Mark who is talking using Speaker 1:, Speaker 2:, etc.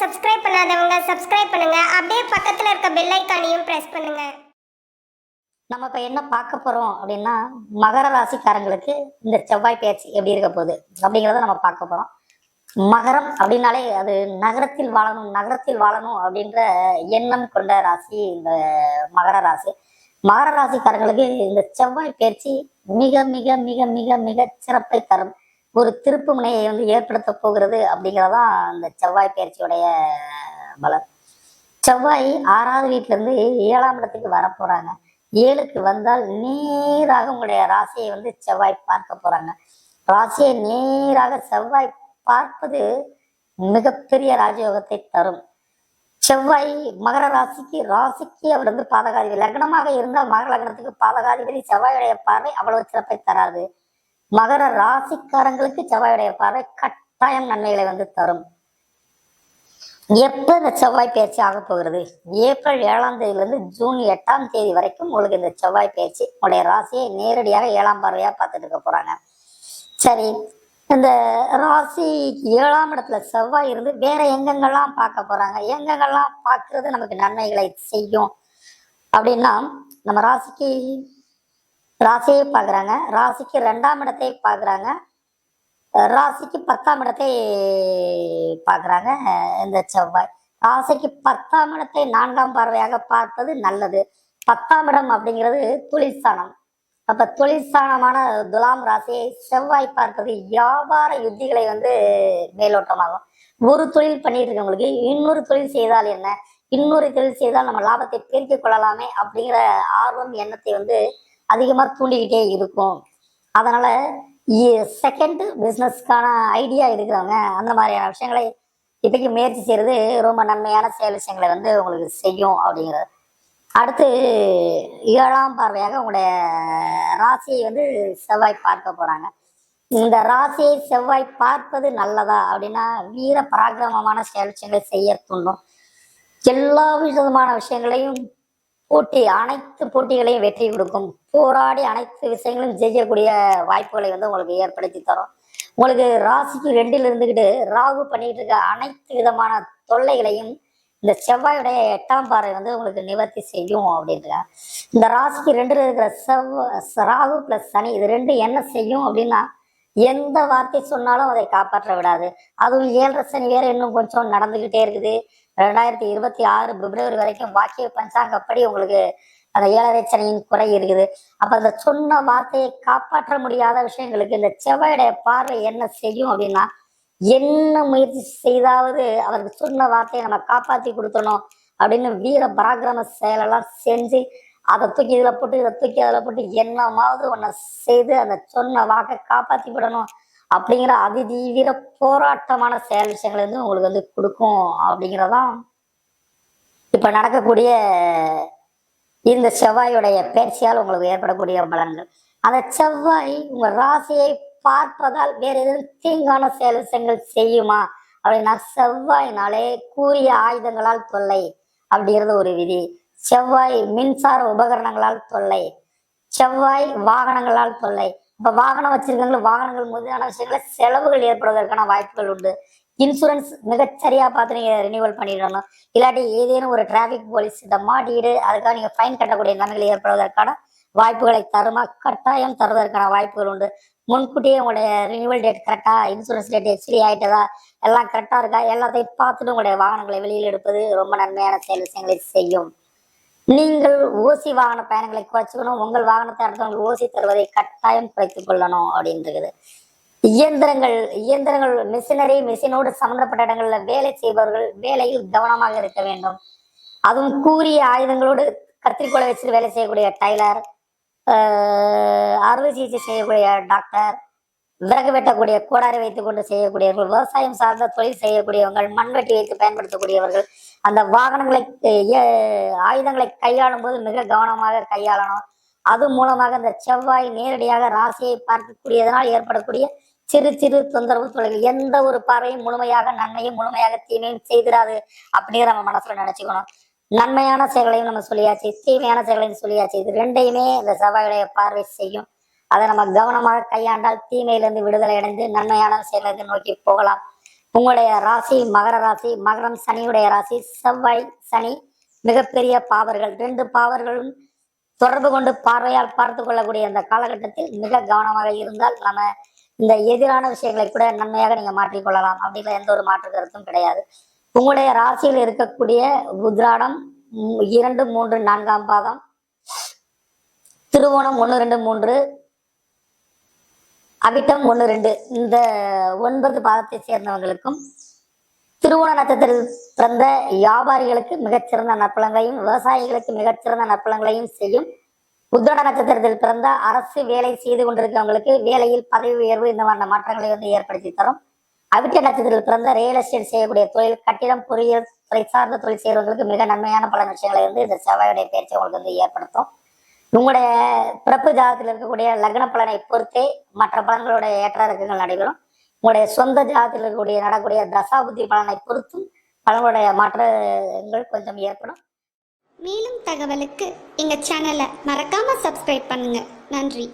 Speaker 1: Subscribe பண்ணாதவங்க subscribe பண்ணுங்க. அப்படியே பக்கத்துல இருக்க பெல் ஐக்கானையும் பிரஸ் பண்ணுங்க.
Speaker 2: நம்ம இப்போ என்ன பார்க்க போகிறோம் அப்படின்னா மகர ராசிக்காரங்களுக்கு இந்த செவ்வாய் பேச்சு எப்படி இருக்க போகுது அப்படிங்கிறத நம்ம பார்க்க போகிறோம் மகரம் அப்படின்னாலே அது நகரத்தில் வாழணும் நகரத்தில் வாழணும் அப்படின்ற எண்ணம் கொண்ட ராசி இந்த மகர ராசி. மகர ராசிக்காரங்களுக்கு இந்த செவ்வாய் பயிற்சி மிக மிக மிக மிக மிக சிறப்பை தரும். ஒரு திருப்பு முனையை வந்து ஏற்படுத்த போகிறது அப்படிங்கிறதான் இந்த செவ்வாய் பயிற்சியுடைய பலன். செவ்வாய் ஆறாவது வீட்டுல இருந்து ஏழாம் இடத்துக்கு வர போறாங்க. ஏழுக்கு வந்தால் நேராக உங்களுடைய ராசியை வந்து செவ்வாய் பார்க்க போறாங்க. ராசியை நேராக செவ்வாய் பார்ப்பது மிகப்பெரிய ராஜயோகத்தை தரும். செவ்வாய் மகர ராசிக்கு ராசிக்கு அவர் வந்து பாதகாதிபதி. லக்னமாக இருந்தால் மகர லக்னத்துக்கு பாதகாதிபதி. செவ்வாயுடைய பார்வை அவ்வளவு சிறப்பை தராது. மகர ராசிக்காரங்களுக்கு செவ்வாயுடைய பார்வை கட்டாயம் நன்மைகளை வந்து தரும். எப்ப இந்த செவ்வாய் பயிற்சி ஆக போகிறது? ஏப்ரல் ஏழாம் தேதியிலிருந்து ஜூன் எட்டாம் தேதி வரைக்கும் உங்களுக்கு இந்த செவ்வாய் பயிற்சி உங்களுடைய ராசியை நேரடியாக ஏழாம் பார்வையா பார்த்துட்டு இருக்க போறாங்க. சரி இந்த ராசி ஏழாம் இடத்துல செவ்வாய் இருந்து வேற எங்கெங்கெல்லாம் பார்க்க போறாங்க? எங்கெங்கெல்லாம் பார்க்கறது நமக்கு நன்மைகளை செய்யும்? அப்படின்னா நம்ம ராசிக்கு ராசியை பார்க்குறாங்க. ராசிக்கு ரெண்டாம் இடத்தை பார்க்குறாங்க. ராசிக்கு பத்தாம் இடத்தை பார்க்குறாங்க. இந்த செவ்வாய். ராசிக்கு பத்தாம் இடத்தை நான்காம் பார்வையாக பார்ப்பது நல்லது. பத்தாம் இடம் அப்படிங்கிறது தொழிற்சானம் அப்ப தொழிற்சானமான துலாம் ராசியை செவ்வாய் பார்ப்பது வியாபார யுத்திகளை வந்து மேலோட்டமாகும். ஒரு தொழில் பண்ணிட்டு இருக்கவங்களுக்கு இன்னொரு தொழில் செய்தால் என்ன? இன்னொரு தொழில் செய்தால் நம்ம லாபத்தை பெருக்கிக் கொள்ளலாமே அப்படிங்கிற ஆர்வம் எண்ணத்தை வந்து அதிகமாக தூண்டிக்கிட்டே இருக்கும். அதனால் செகண்ட் பிஸ்னஸ்க்கான ஐடியா இருக்கிறவங்க அந்த மாதிரியான விஷயங்களை இப்போக்கி முயற்சி செய்கிறது ரொம்ப நன்மையான செயல் விஷயங்களை வந்து உங்களுக்கு செய்யும் அப்படிங்கிறது. அடுத்து ஏழாம் பார்வையாக உங்களுடைய ராசியை வந்து செவ்வாய் பார்க்க போகிறாங்க இந்த ராசியை செவ்வாய் பார்ப்பது நல்லதா அப்படின்னா வீர பராக்கிரமமான செயல் விஷயங்களை செய்ய தூண்டும் எல்லா விதமான விஷயங்களையும் போட்டி அனைத்து போட்டிகளையும் வெற்றி கொடுக்கும். போராடி அனைத்து விஷயங்களும் ஜெயிக்கக்கூடிய வாய்ப்புகளை வந்து உங்களுக்கு ஏற்படுத்தி தரும். உங்களுக்கு ராசிக்கு ரெண்டில் இருந்துக்கிட்டு ராகு பண்ணிட்டு இருக்க அனைத்து விதமான தொல்லைகளையும் இந்த செவ்வாயுடைய எட்டாம் பாறை வந்து உங்களுக்கு நிவர்த்தி செய்யும் அப்படின்றாங்க. இந்த ராசிக்கு ரெண்டுல இருக்கிற செவ்வ ராகு பிளஸ் சனி இது ரெண்டு என்ன செய்யும் அப்படின்னா எந்த வார்த்தை சொன்னாலும் அதை காப்பாற்ற விடாது. அதுவும் ஏழரை சனி வேற இன்னும் கொஞ்சம் நடந்துகிட்டே இருக்குது. ரெண்டாயிரத்தி இருபத்தி ஆறு பிப்ரவரி வரைக்கும் வாக்கிய பஞ்சாங்கப்படி உங்களுக்கு அந்த ஏழரை சனியின் குறை இருக்குது. அப்ப அந்த சொன்ன வார்த்தையை காப்பாற்ற முடியாத விஷயங்களுக்கு இந்த செவ்வாயுடைய பார்வை என்ன செய்யும் அப்படின்னா என்ன முயற்சி செய்தாவது அவருக்கு சொன்ன வார்த்தையை நம்ம காப்பாத்தி கொடுத்தணும் அப்படின்னு வீர பராக்கிரம செயலெல்லாம் செஞ்சு அதை தூக்கி இதுல போட்டு இதை தூக்கி அதில் போட்டு என்னமாவது ஒன்றை செய்து அந்த சொன்ன வாக்கை காப்பாத்தி விடணும். அப்படிங்கிற அதிதீவிர போராட்டமான செயல் விஷயங்கள் வந்து உங்களுக்கு வந்து கொடுக்கும் அப்படிங்கிறதான் இப்ப நடக்கக்கூடிய இந்த செவ்வாயுடைய பயிற்சியால் உங்களுக்கு ஏற்படக்கூடிய பலன்கள். அந்த செவ்வாய் உங்க ராசியை பார்ப்பதால் வேற எதுவும் தீங்கான செயல் விஷயங்கள் செய்யுமா? அப்படின்னா செவ்வாய்னாலே கூறிய ஆயுதங்களால் தொல்லை அப்படிங்கிறது ஒரு விதி. செவ்வாய் மின்சார உபகரணங்களால் தொல்லை. செவ்வாய் வாகனங்களால் தொல்லை. இப்போ வாகனம் வச்சிருக்கவங்களும் வாகனங்கள் முதலான விஷயங்கள செலவுகள் ஏற்படுவதற்கான வாய்ப்புகள் உண்டு. இன்சூரன்ஸ் மிகச்சரியா பார்த்து நீங்கள் ரினியூவல் பண்ணிடணும். இல்லாட்டி ஏதேனும் ஒரு டிராஃபிக் போலீஸ் இதை மாட்டிடு அதுக்காக நீங்கள் ஃபைன் கட்டக்கூடிய நிலைமைகள் ஏற்படுவதற்கான வாய்ப்புகளை தருமா? கட்டாயம் தருவதற்கான வாய்ப்புகள் உண்டு. முன்கூட்டியே உங்களுடைய ரினியூவல் டேட் கரெக்டாக இன்சூரன்ஸ் டேட் எக்ஸ்பிரி ஆயிட்டதா? எல்லாம் கரெக்டாக இருக்கா? எல்லாத்தையும் பார்த்துட்டு உங்களுடைய வாகனங்களை வெளியில் எடுப்பது ரொம்ப நன்மையான செயல் விஷயங்களை செய்யும். நீங்கள் ஓசி வாகன பயணங்களை குறைச்சிக்கணும் உங்கள் வாகனத்தை அடுத்தவங்களுக்கு ஓசி தருவதை கட்டாயம் குறைத்துக் கொள்ளணும் அப்படின்றது. இயந்திரங்கள் இயந்திரங்கள் மிஷினரி மிஷினோடு சம்பந்தப்பட்ட இடங்கள்ல வேலை செய்பவர்கள் வேலையில் கவனமாக இருக்க வேண்டும். அதுவும் கூறிய ஆயுதங்களோடு கத்திரிக்கோளை வச்சுட்டு வேலை செய்யக்கூடிய டைலர் அறுவை சிகிச்சை செய்யக்கூடிய டாக்டர் விறகு வெட்டக்கூடிய கோடாரி வைத்துக் கொண்டு செய்யக்கூடியவர்கள் விவசாயம் சார்ந்த தொழில் செய்யக்கூடியவர்கள் மண்வெட்டி வைத்து பயன்படுத்தக்கூடியவர்கள் அந்த வாகனங்களை ஆயுதங்களை கையாளும் போது மிக கவனமாக கையாளணும். அது மூலமாக அந்த செவ்வாய் நேரடியாக ராசியை பார்க்கக்கூடியதனால் ஏற்படக்கூடிய சிறு சிறு தொந்தரவு தொழில் எந்த ஒரு பார்வையும் முழுமையாக நன்மையும் முழுமையாக தீமையும் செய்திடாது அப்படிங்கிற நம்ம மனசுல நினைச்சுக்கணும். நன்மையான செயல்களையும் நம்ம சொல்லியாச்சு தீமையான செயல்களையும் சொல்லியாச்சு. இது ரெண்டையுமே இந்த செவ்வாயுடைய பார்வை செய்யும். அதை நம்ம கவனமாக கையாண்டால் தீமையிலிருந்து விடுதலை அடைந்து நன்மையான செயல்களை நோக்கி போகலாம். உங்களுடைய ராசி மகர ராசி மகரம் சனியுடைய ராசி செவ்வாய் சனி மிகப்பெரிய பாவர்கள். ரெண்டு பாவர்களும் தொடர்பு கொண்டு பார்வையால் பார்த்து கொள்ளக்கூடிய அந்த காலகட்டத்தில் மிக கவனமாக இருந்தால் நம்ம இந்த எதிரான விஷயங்களை கூட நன்மையாக நீங்க மாற்றிக்கொள்ளலாம் அப்படிங்கிற எந்த ஒரு மாற்று கருத்தும் கிடையாது. உங்களுடைய ராசியில் இருக்கக்கூடிய உத்ராடம் இரண்டு மூன்று நான்காம் பாதம். திருவோணம் ஒன்று ரெண்டு மூன்று அவிட்டம் ஒன்று ரெண்டு. இந்த ஒன்பது பாதத்தை சேர்ந்தவங்களுக்கும் திருவோண நட்சத்திரத்தில் பிறந்த வியாபாரிகளுக்கு மிகச்சிறந்த நற்பலங்களையும் விவசாயிகளுக்கு மிகச்சிறந்த நற்பலங்களையும் செய்யும் உத்திரட நட்சத்திரத்தில் பிறந்த அரசு வேலை செய்து கொண்டிருக்கிறவங்களுக்கு வேலையில் பதவி உயர்வு இந்த மாதிரி மாற்றங்களை வந்து ஏற்படுத்தி தரும். அவிட்ட நட்சத்திரத்தில் பிறந்த ரியல் எஸ்டேட் செய்யக்கூடிய தொழில் கட்டிடம் பொறியியல் துறை சார்ந்த தொழில் செய்கிறவங்களுக்கு மிக நன்மையான பல விஷயங்களை வந்து இந்த செவ்வாயுடைய பயிற்சி உங்களுக்கு வந்து ஏற்படுத்தும். உங்களுடைய பிறப்பு ஜாதகத்தில் இருக்கக்கூடிய லக்ன பலனை பொறுத்தே மற்ற பலன்களுடைய ஏற்ற இறக்கங்கள் நடைபெறும். உங்களுடைய சொந்த ஜாதகத்தில் இருக்கக்கூடிய நடக்கூடிய தசாபுத்தி பலனை பொறுத்தும் பலனுடைய மாற்றங்கள் கொஞ்சம் ஏற்படும்.
Speaker 3: மேலும் தகவலுக்கு எங்கள் சேனலை மறக்காமல் சப்ஸ்கிரைப் பண்ணுங்கள் நன்றி.